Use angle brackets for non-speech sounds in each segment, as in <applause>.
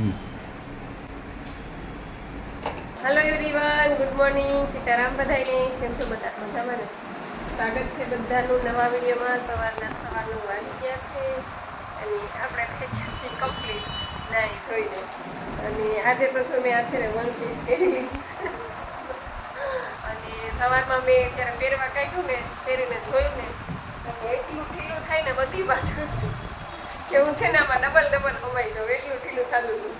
Hello everyone good morning Sitaram બધાને કેમ છો બધા? મજામાં સ્વાગત છે બધાનું નવા વિડીયોમાં. સવારના સવારનું વાગી ગયા છે અને આપણે થઈ છીએ કમ્પ્લીટ નાઈ ધોઈને. અને આજે તો જો મેં આ છે ને વન પીસ પહેરી અને સવારમાં મેં જ્યારે પહેરવા કાઢ્યું ને, પહેરીને જોયું ને, તો એટલું ઢીલું થાય ને બધી બાજુ કે હું છે ને આમાં ડબલ ડબલ કમાઈ જાઉં, એટલું ઢીલું થતું હતું.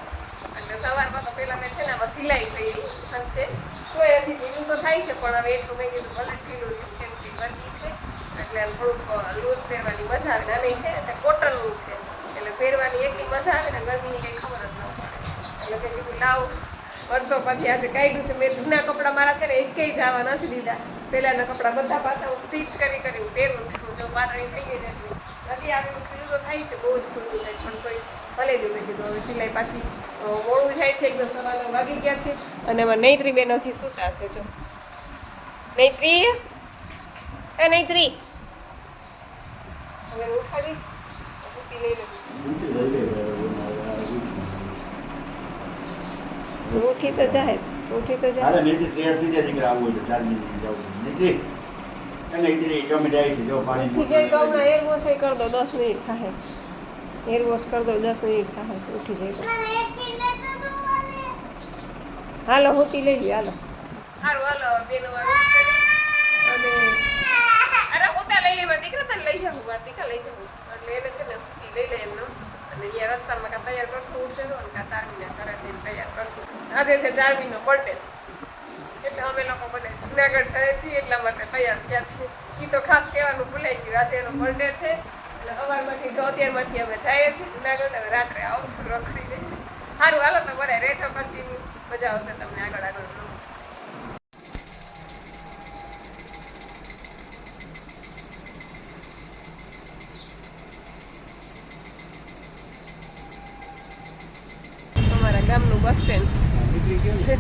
એટલે સવારમાં તો પહેલાં મેં છે ને આમાં સિલાઈ કરી છે તો હજી ઢીલું તો થાય છે, પણ હવે એટલું મેં કીધું, ભલે ઢીલું રહ્યું, કેમ કે ગરમી છે, એટલે થોડુંક લૂઝ પહેરવાની મજા આવે. નાની છે ને કોટનનું છે, એટલે પહેરવાની એટલી મજા આવે ને ગરમીની કંઈ ખબર જ ન પડે. એટલે મેં કીધું, લાવ, વર્ષો પછી આજે કાઢ્યું છે. મેં જૂના કપડાં મારા છે ને એકેય જવા નથી દીધા. પહેલાંના કપડાં બધા પાછા હું સ્ટીચ કરી કરી હું પહેરું છું. જો પાતળી થઈ ગઈ એટલી. હજી આગળ ખુલ્લું તો થાય છે બહુ જ ખુલ્લું થાય પણ કોઈ ભલે દે કીધું હવે સિલાઈ પાછી મોડું જાય છે એકદમ સવારના વાગી ગયા છે અને એમાં નૈત્રી બેન હજી સૂતા છે જો. નૈત્રી? એ નૈત્રી. હવે ઉઠાવીશ લઈ લઉં ઉઠી તો જાય જ ઉઠી તો જાય નીતિ તૈયાર થઈ જાય દીકરા આવું એટલે ચાલી જવું નીતિ અને નીતિ ગમે જાય છે જો પાણી ઉઠી જાય તો હમણાં હેર વોશ કરી દો દસ મિનિટ થાય. હેર વોશ કરી દો દસ મિનિટ થાય. ઉઠી જાય તો. હાલો હોતી લઈ લે હાલો. સારું હાલો બેનો અને અરે હોતા લઈ લેવા દીકરા તને લઈ જાઉં મારા દીકરા લઈ જાઉં. એટલે એને છે ને હોતી લઈ લે એમનો. અને અહીંયા રસ્તામાં કાં તૈયાર કરશું ઉઠશે તો અને કાં ચાર મહિના કરે છે તૈયાર કરશું. આજે છે ચાર મહિનો બર્થડે એટલે અમે લોકો બધા જુનાગઢ જઈએ છીએ એટલા માટે તૈયાર થયા છીએ. એ તો ખાસ કહેવાનું ભૂલાઈ ગયું. આજે એનો બર્થડે છે. એટલે અવારમાંથી જો અત્યારમાંથી અમે જઈએ છીએ જુનાગઢ. હવે રાત્રે આવશું રખડીને. સારું, હાલો તો બધા રેજો કન્ટિન્યુ મજા આવશે તમને આગળ આગળ અમારા ગામનું બસ સ્ટેન્ડ છે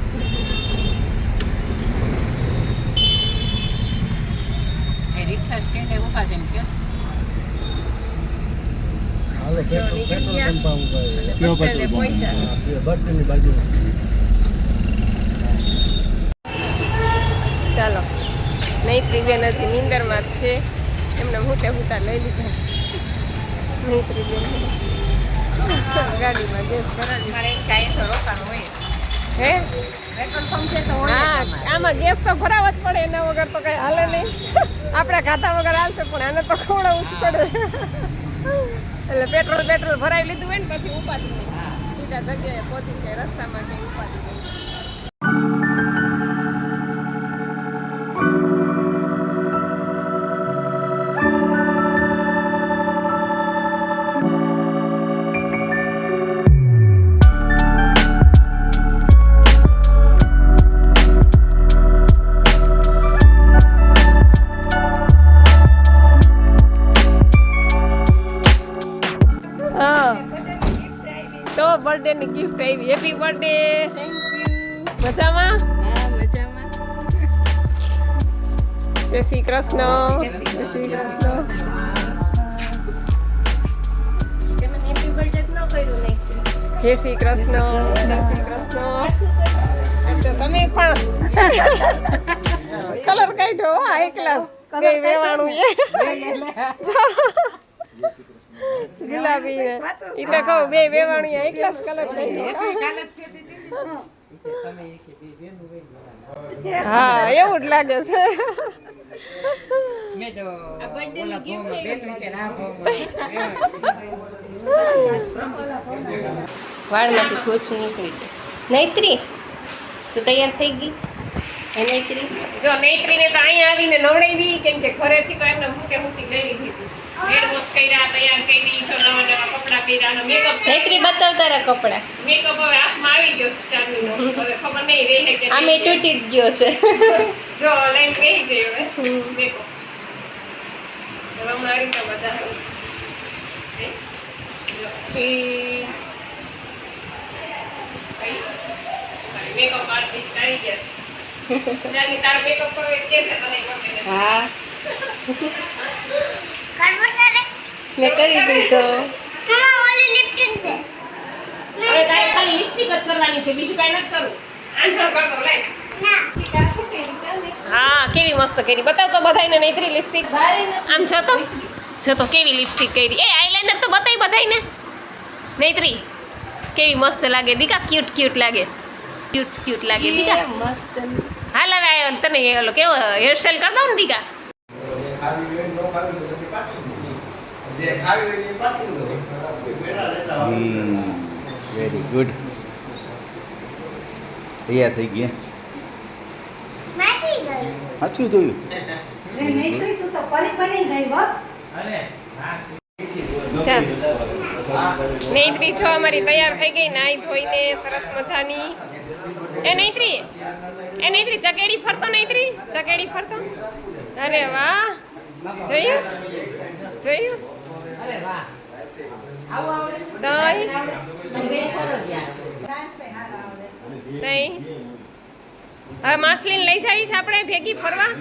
એ રિક્ષા સ્ટેન્ડે ઊભા છે એમ કયો નીકળી ગયા. પહોંચ્યા ચાલો. નહીં બેન હજી નિંદરમાં જ છે. એમને હુતે હુતા લઈ લીધા. નહીં ત્રિવેન ગાડીમાં ગેસ હોય. હે? આમાં ગેસ તો ભરાવા જ પડે એના વગર તો કઈ હાલે નહીં. <laughs> આપણે ખાતા વગર હાલશે પણ આને તો ખવડાવવું જ પડે. એટલે પેટ્રોલ પેટ્રોલ ભરાવી લીધું હોય ને, પછી ઉપાધિ નહીં સીધા જગ્યાએ પહોંચી જાય, રસ્તામાં કંઈ ઉપાધિ નહીં બર્થડે. થેન્ક યુ મજામાં? હા મજામાં. જય શ્રી કૃષ્ણ. જય શ્રી કૃષ્ણ. જય શ્રી કૃષ્ણ. જય શ્રી કૃષ્ણ. તમે પણ કલર કાઢ્યો હા એક ક્લાસ બે વેવાણું. એ <laughs> ગુલાબી ઈ તો કહું બે વેવાણું એક ક્લાસ કલર હા. એવું જ લાગે છે. વાળમાંથી ખોચ નીકળી છે નૈત્રી તું તૈયાર થઈ ગઈ? હે નૈત્રી જો નૈત્રીને તો અહીંયા આવીને નવડાવી કેમ કે ઘરેથી તો એમને મૂકે મૂકી લઈ લીધી વોશ કર્યા તૈયાર કરી જો નવા નવા કપડાં પહેર્યા મેકઅપ નૈત્રી બતાવ તારા કપડાં. મેકઅપ હવે હાથમાં આવી ગયો છે ચાંદીનો. હવે ખબર નહીં રહે કે આમે તૂટી જ ગયો છે. <laughs> જો લાઈન રહી ગઈ હવે. મેકઅપ હવે હમણાં આવી તો બધા. મેકઅપ આર્ટિસ્ટ આવી ગયા છે. તારો મેકઅપ કરવો કે છે તને હા. <laughs> મેં કરી દીધો મમ્મા ઓલી લિપ્ટન છે. અરે તારે ખાલી છે બીજું કાંઈ નથી કરવું. આન્સર કરતો લાઈ હા કેવી મસ્ત કરી. બતાવ તો બધાને નૈત્રી લિપસ્ટિક આમ છો તો? છો તો કેવી લિપસ્ટિક કરી? એ આઈલાઇનર તો બતાવી બધાને નૈત્રી કેવી મસ્ત લાગે. દીકા ક્યુટ ક્યુટ લાગે. ક્યુટ ક્યુટ લાગે. દીકા. મસ્ત. હાલ હવે તને એ ઓલો કેવો હેરસ્ટાઈલ કરી દઉં ને દીકા? વેરી ગુડ તૈયાર થઈ ગયા સાચું જોયું ચાલ નૈત્રી જો અમારી તૈયાર થઈ ગઈ નાઈ ધોઈને સરસ મજાની એ નૈત્રી એ નૈત્રી ચકેડી ફરતો નૈત્રી ચકેડી ફરતો અરે વાહ જોયું જોયું દહીં હવે માછલીને લઈ છે આપણે ભેગી ફરવા.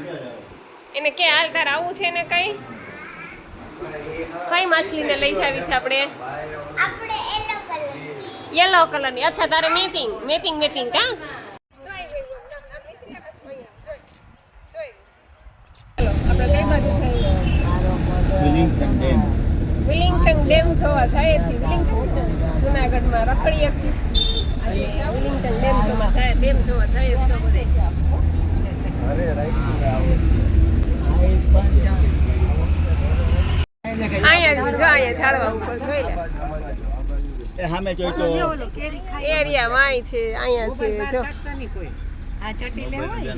એને કે હાલ તાર આવું છે ને કઈ? કઈ માછલીને લઈ જાવી છે આપણે? યલો કલરની અચ્છા, તારે મેચિંગ મેચિંગ મેચિંગ કા? વિલિંગ્ટન ડેમ વિલિંગ્ટન ડેમ જોવા જઈએ છીએ વિલિંગટન જુનાગઢમાં રખડીએ છીએ. અને વિલિંગ્ટન ડેમ જોવા જાય ડેમ જોવા જઈએ છીએ બધે. અહીંયા જો અહીંયા ઝાડવા ઉપર જોઈ લે. સામે જોઈ તો એરિયા વાય છે અહીંયા છે જો. આ ચટી લેવાય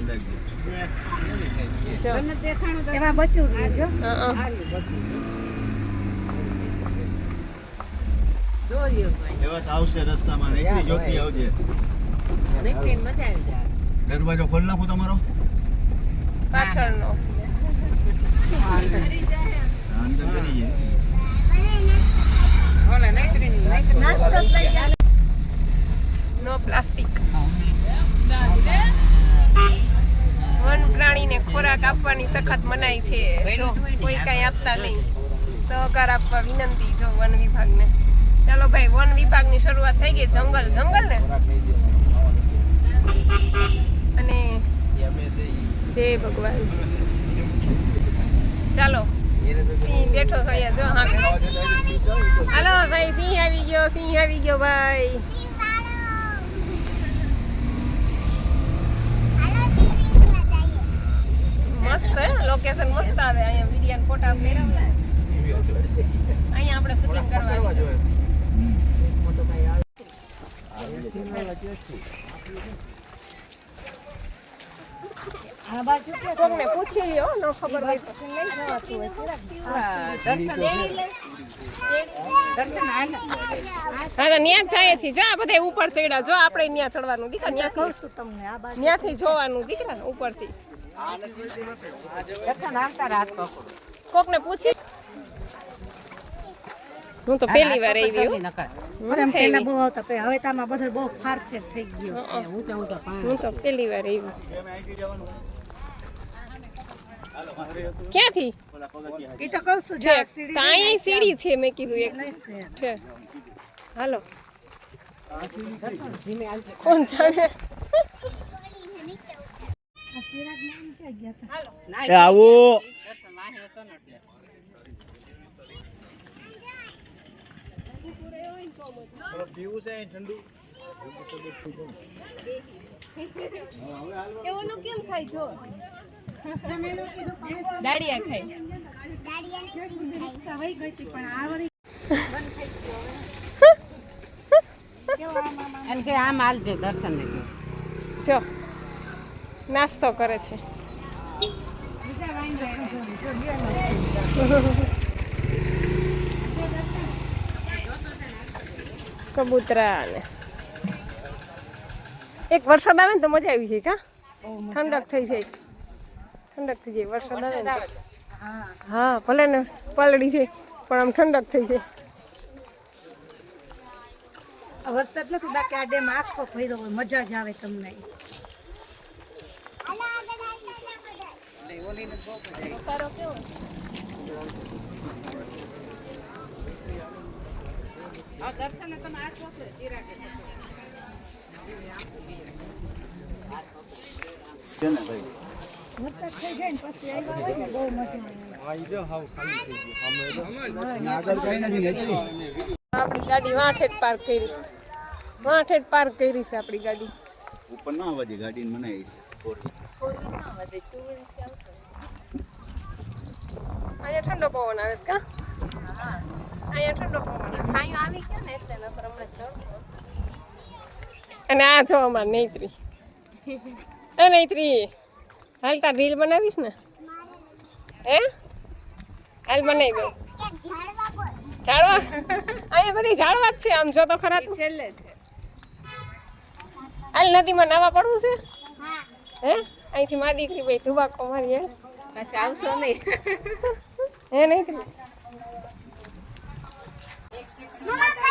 જો. એમાં બચું જો. હં, હં. દોર્યો ભાઈ એવા આવશે રસ્તામાં નીકળી જોતી આવજે. નીકળીને મજા આવી જાય. દરવાજો ખોલ નાખું તમારો? પાછળનો. અંદર કરી જાય નો પ્લાસ્ટિક. વન પ્રાણીને ખોરાક આપવાની સખત મનાઈ છે. જો કોઈ કાંઈ આપતા નહીં. સહકાર આપવા વિનંતી જો વન વિભાગને. ચાલો ભાઈ વન વિભાગની શરૂઆત થઈ ગઈ. જંગલ જંગલ ને? અને જય ભગવાન. ચાલો સિંહ બેઠો થઈ જો હા હાલો ભાઈ સિંહ આવી ગયો સિંહ આવી ગયો ભાઈ. મસ્ત લોકેશન મસ્ત આવે. અહીંયા વિડિયાન ફોટા મેળવલા અહીંયા આપણે શૂટિંગ કરવા આવી આ બાજુ કે કોકને જાય છે. જો આ બધા ઉપર ચડ્યા. જો આપણે ત્યાં ચડવાનું. દીકરા કહું છું તમને આ જોવાનું. દીકરા, ઉપરથી. કોકને પૂછી હું તો પહેલી વાર આવી હું. પણ એમ પહેલા. બહુ આવતા પણ હવે તો આમાં બધું બહુ ફારફેર થઈ ગયું હું તો હું તો પાણી હું તો પહેલી વાર આવી. ક્યાંથી? એ તો કહું છું છે જો સીડી કાંઈ સીડી છે મેં કીધું એક. નહીં છે. છે. હાલો. ધીમે હાલજે કોણ જાણે? આ સિરાજ નામ ક્યાં ગયા હતા? એ આવું. એ ઓલું કેમ ખાય જો? દાડિયા ખાય. રિક્ષા ગઈ હતી પણ આ વળી હાલજે દર્શન જો નાસ્તો કરે છે. બીજા વાંઈ જાય જો જો લ્યો ને. કબૂતરા ને એક વરસાદ આવે ને તો મજા આવી જાય કા? ઠંડક થઈ જાય. ઠંડક થઈ જાય વરસાદ આવે ને હા. હા ભલે ને પલળી છે પણ આમ ઠંડક થઈ જાય. આ વરસાદ નથી બાકી આ ડેમ આખો ભર્યો હોય મજા જ આવે તમને. છે ને બહુ મજા આવે આ ઈ જો હાવ ખાલી થઈ ગયું આમ એ જો. આગળ કઈ નથી નીકળી આપણી ગાડી વાંઠેટ પાર્ક કરી વાંઠે વાંઠેટ પાર્ક કરી છે આપણી ગાડી. ઉપર ના આવવા દે ગાડીને મનાઈ છે. અહીંયા ઠંડો પવન આવે છે કા? અહીંયા અને આ જો અમાર નૈત્રી. એ નૈત્રી હાલ તાર રીલ બનાવીશ ને? હે? હાલ બનાવી દો ઝાડવા? અહીંયા બધી ઝાડવા જ છે આમ જો તો ખરા છેલ્લે છે. હાલ નદીમાં નાવા પડવું છે? હે. અહીંથી મા દીકરી ભાઈ ધુબાકો મારી હે પછી આવશો નહીં. હે નૈત્રી હજી પૂર્વ જ છે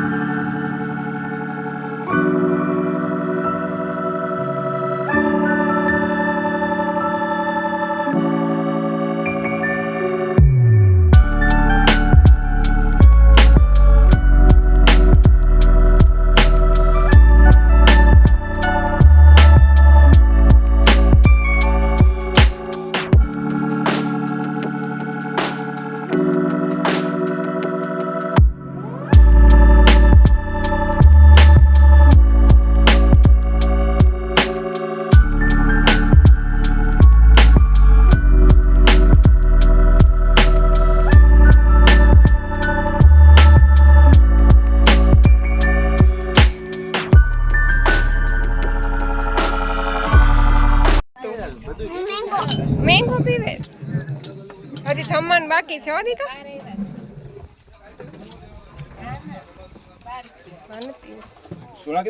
જમવાનું બાકી છે હો દીકા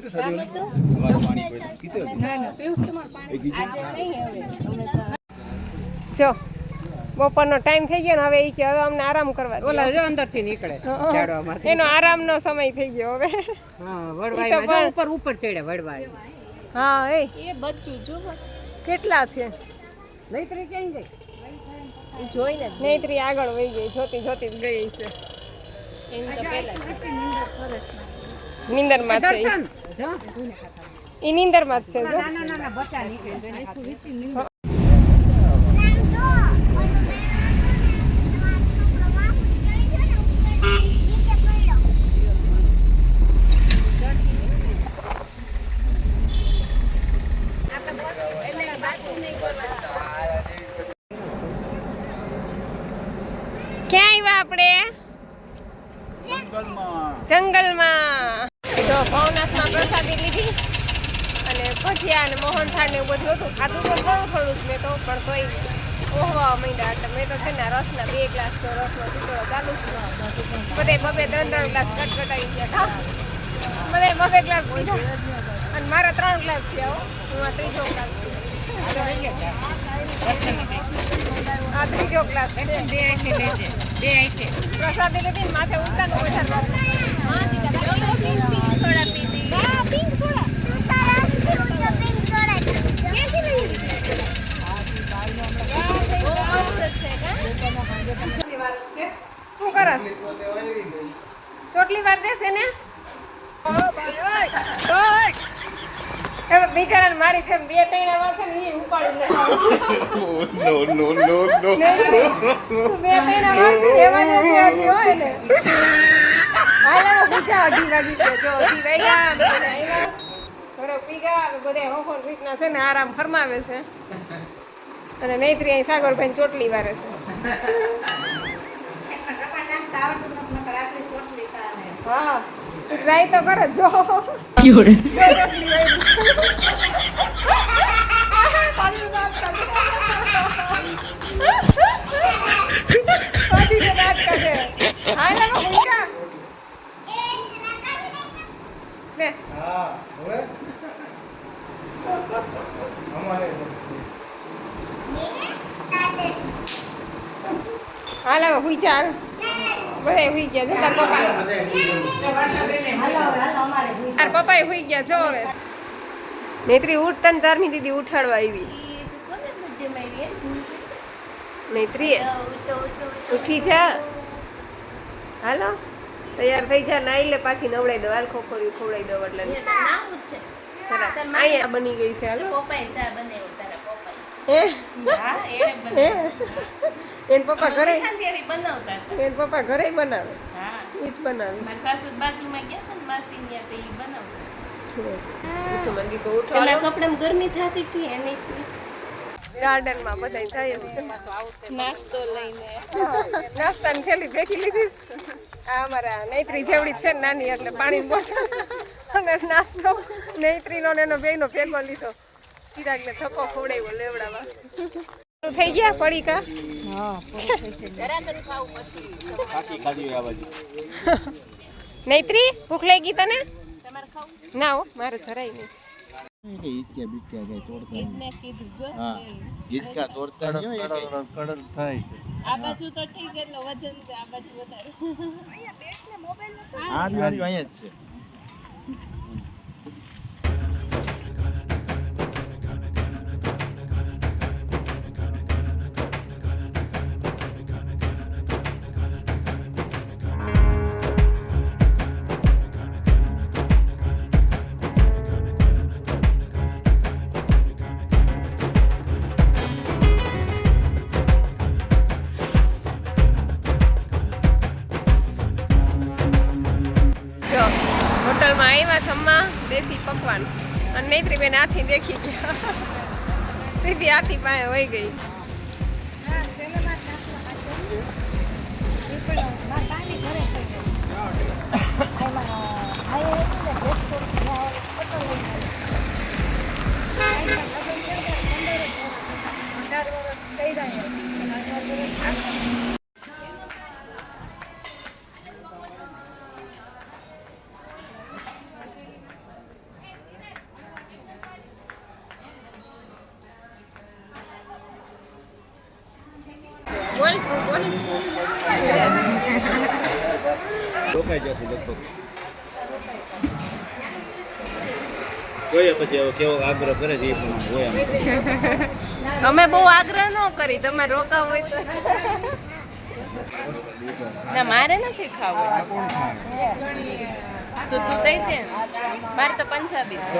સદી પાણી કોઈ કીધું જો બપોરનો ટાઈમ થઈ ગયો ને હવે ઈ કે હવે અમને આરામ કરવા દો. ઓલા જો અંદરથી નીકળે ઝાડવામાંથી એનો આરામનો સમય થઈ ગયો હવે. હા વડવાઈમાં જો ઉપર ઉપર ચડે વડવાઈ હા એ. એ બચ્ચું જો કેટલા છે? નૈત્રી ક્યાં ગઈ? જોઈને નૈત્રી આગળ વહી ગઈ જોતી જોતી જ ગઈ છે. એની તો પહેલા નિંદરમાં છે ઈ. નિંદરમાં જ છે જો નાના નાના બચ્ચા નીકળે ક્યાં આવ્યા આપણે જંગલમાં જંગલમાં જો ભવનાથમાં પ્રસાદી લીધી અને ભજીયા અને મોહનથાળ ને એવું બધું હતું ખાધું તો ઘણું થોડું જ મેં તો પણ તોય ઓહવા માંડ્યા. એટલે મેં તો છે ને રસના બે ગ્લાસ તો રસનો ટુકડો ચાલુ છે બધે બબે ત્રણ ત્રણ ગ્લાસ કટકટાઈ ગયા બધે બબે ગ્લાસ પીધા. અને મારા ત્રણ ગ્લાસ થયા હો. હું આ ત્રીજો ગ્લાસ આ ત્રીજો ગ્લાસ બે આંખે લેજે. બે આંખે. પ્રસાદી લીધી માથે ઉડતાનું વધારે સોડા પીધી હા પિંક સોડા ક્યાંથી લઈ શું કરસ ચોટલી વાર દેશે ને? હવે બિચારાને મારી છે બે ત્રણ વાર છે ને ઉપાડી નો નો નો નો. બે ત્રણ વાર છે એવા નથી હોય ને. હાલ બીજા અઢી વાગી ગયા. જો અઢી વાગ્યા બધા આવ્યા. પીગા બધા હોખો રીતના છે ને આરામ ફરમાવે છે. અને નૈત્રી અહીં સાગરભાઈ ચોટલી વારે છે. હા ટ્રાય તો કરો જો. હાલો હું ચાલ બધા હુઈ ગયા છે તાર પપ્પા. તાર પપ્પાએ હુઈ ગયા છો હવે. નેત્રી ઉઠ તને ચારમી દીદી ઉઠાડવા આવી. નેત્રી ઉઠી જા. હાલો તૈયાર થઈ જા નાઈ લે પાછી નવડાઈ દો હાલ ખોખોરી ખવડાવી દો એટલે. અહીંયા બની ગઈ છે હાલો. હે? હે એન પપ્પા ઘરે એન પપ્પા ઘરે બનાવે. એ જ બનાવે. હાલો. કપડામાં ગરમી થતી હતી એની ગાર્ડનમાં બધા જાય છે. નાસ્તો લઈને. નાસ્તાની થેલી ભેગી લીધી આ અમારા નૈત્રી જેવડી છે ને નાની એટલે પાણી બોટલ. અને નાસ્તો નૈત્રીનો ને એનો બેયનો ભેગો લીધો. ચિરાગને થપ્પો ખવડાવ્યો લેવડાવા થઈ ગયા પડીકા? નૈત્રી ભૂખ લાગી તને? ના હો મારે જરાય નહીં. દેશી પકવાન. અને નૈત્રી બેન આથી દેખી ગયા. સીધી આથી પાસે વહી ગઈ. જશે લગભગ. જોઈએ પછી હવે કેવો આગ્રહ કરે છે એ પણ હોય આમ. અમે બહુ આગ્રહ ન કરી તમે રોકા હોય તો. ના, મારે નથી ખાવું. તો તું દઈ દે મારે તો પંજાબી છે.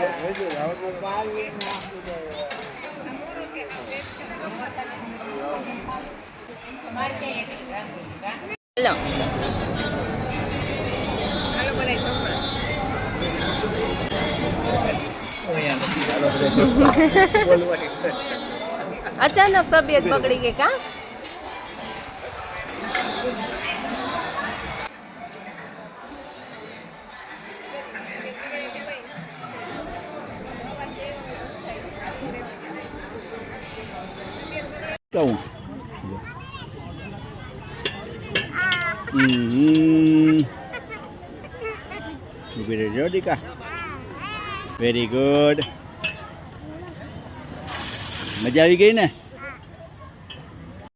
હાલો બધા જમવા <laughs> અચાનક તબિયત બગડી ગઈ કા? વેરી ગુડ મજા આવી ગઈ ને?